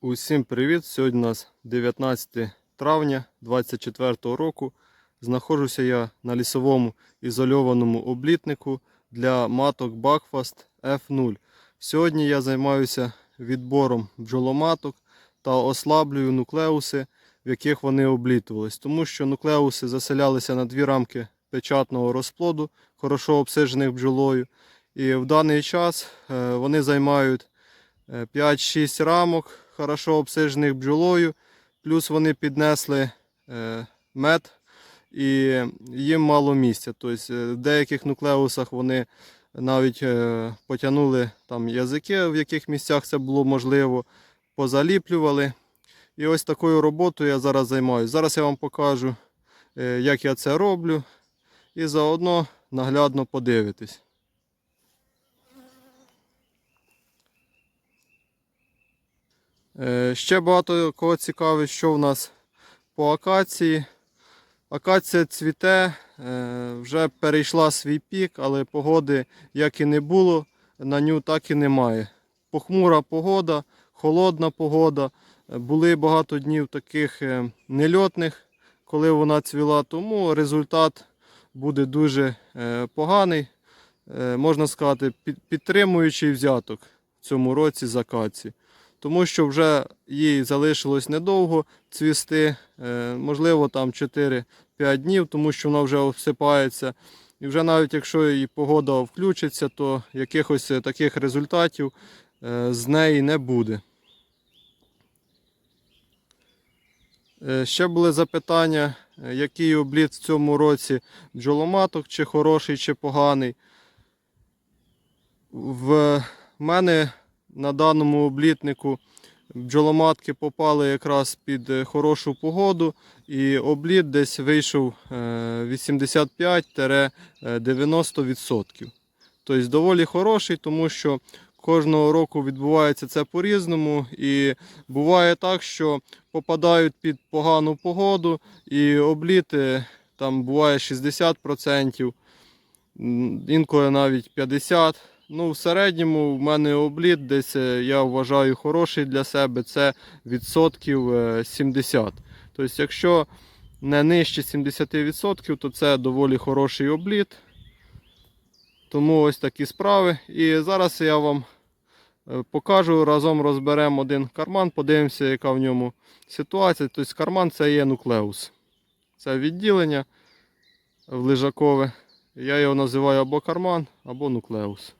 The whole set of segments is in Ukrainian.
Усім привіт! Сьогодні у нас 19 травня 2024 року. Знаходжуся я на лісовому ізольованому облітнику для маток Buckfast F0. Сьогодні я займаюся відбором бджоломаток та ослаблюю нуклеуси, в яких вони облітувались. Тому що нуклеуси заселялися на дві рамки печатного розплоду, хорошо обсижених бджолою. І в даний час е, вони займають е, 5-6 рамок, хорошо обсижених бджолою. Плюс вони піднесли е, мед і їм мало місця. Тобто е, в деяких нуклеусах вони навіть е, потягнули там язики, в яких місцях це було можливо, позаліплювали. І ось такою роботою я зараз займаюся. Зараз я вам покажу, е, як я це роблю, і заодно наглядно подивитись. Е, Ще багато кого цікавить, що в нас по акації. Акація цвіте, е, вже перейшла свій пік, але погоди як і не було, на ню так і немає. Похмура погода, холодна погода. Були багато днів таких е, нельотних, коли вона цвіла, тому результат буде дуже е, поганий. Можна сказати, підтримуючий взяток в цьому році з акації тому що вже їй залишилось недовго цвісти, е, можливо, там 4-5 днів, тому що вона вже обсипається. І вже навіть якщо і погода включиться, то якихось е, таких результатів е, з неї не буде. Ще були запитання, який обліт в цьому році бджоломаток, чи хороший, чи поганий. В мене на даному облітнику бджоломатки попали якраз під е, хорошу погоду, і обліт десь вийшов е, 85-90%. Тобто доволі хороший, тому що кожного року відбувається це по-різному. І буває так, що попадають під погану погоду, і обліти там буває 60%, інколи навіть 50%. Ну, в середньому в мене обліт десь е, я вважаю хороший для себе, це відсотків е, 70. Тобто, якщо не нижче 70%, то це доволі хороший обліт. Тому ось такі справи. І зараз я вам е, покажу, разом розберемо один карман, подивимося, яка в ньому ситуація. Тобто карман це є нуклеус. Це відділення в лежакове. Я його називаю або карман, або нуклеус.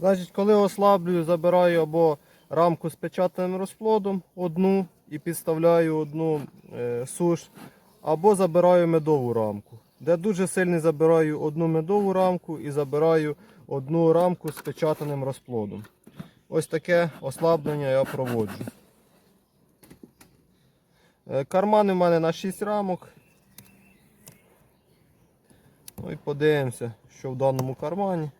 Значить, коли ослаблюю, забираю або рамку з печатаним розплодом одну і підставляю одну е, суш, або забираю медову рамку. Де дуже сильно забираю одну медову рамку і забираю одну рамку з печатаним розплодом. Ось таке ослаблення я проводжу. Е, Кармани в мене на 6 рамок. Ну і подивимося, що в даному кармані.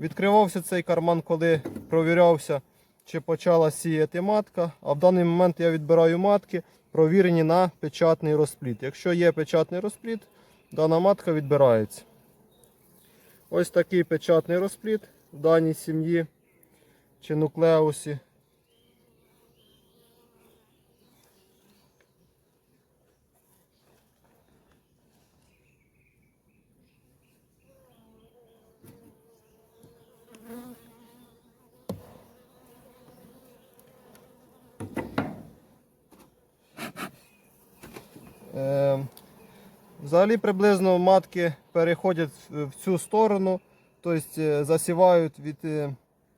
Відкривався цей карман, коли провірявся, чи почала сіяти матка. А в даний момент я відбираю матки, провірені на печатний розпліт. Якщо є печатний розпліт, дана матка відбирається. Ось такий печатний розпліт в даній сім'ї чи нуклеусі. Взагалі приблизно матки переходять в в цю сторону, тобто е, засівають від, е,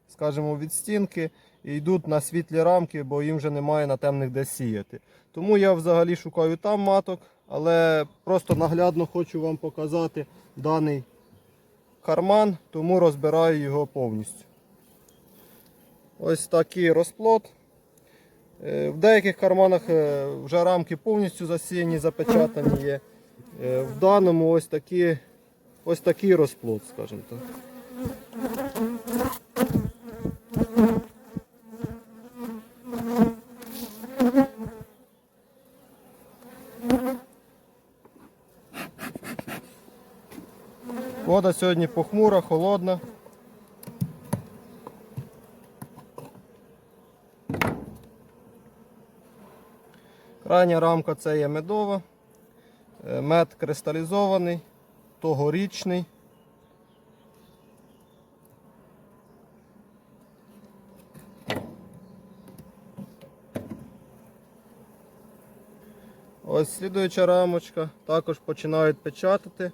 скажімо, від стінки і йдуть на світлі рамки, бо їм вже немає на темних де сіяти. Тому я взагалі шукаю там маток, але просто наглядно хочу вам показати даний карман, тому розбираю його повністю. Ось такий розплод. Е, В деяких карманах е, вже рамки повністю засіяні, запечатані є. Е, В даному ось такі, ось такий розплод, скажімо так. Вода сьогодні похмура, холодна. Крайня рамка це є медова. Е, Мед кристалізований, тогорічний. Ось слідуюча рамочка. Також починають печатати.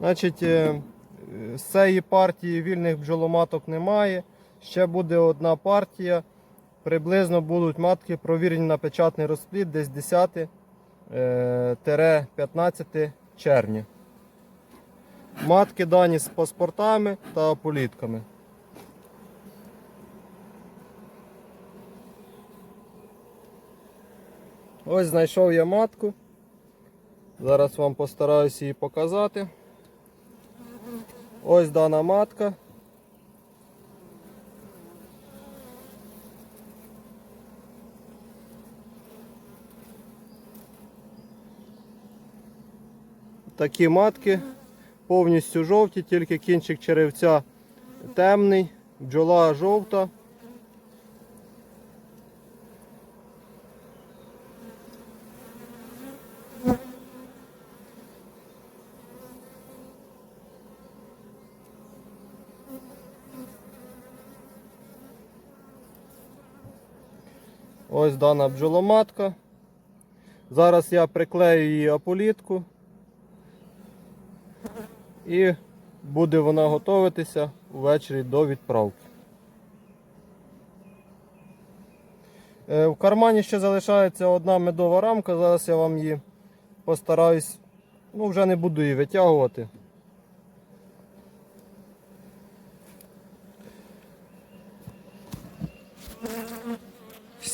Значить, е, е, з цієї партії вільних бджоломаток немає. Ще буде одна партія. Приблизно будуть матки провірені на печатний розплід десь 10-15 червня. Матки дані з паспортами та політками. Ось знайшов я матку. Зараз вам постараюся її показати. Ось дана матка. Такі матки повністю жовті, тільки кінчик черевця темний, бджола жовта. Ось дана бджоломатка. Зараз я приклею її аполітку. І буде вона готуватися ввечері до відправки. Е, В кармані ще залишається одна медова рамка. Зараз я вам її постараюсь, ну вже не буду її витягувати.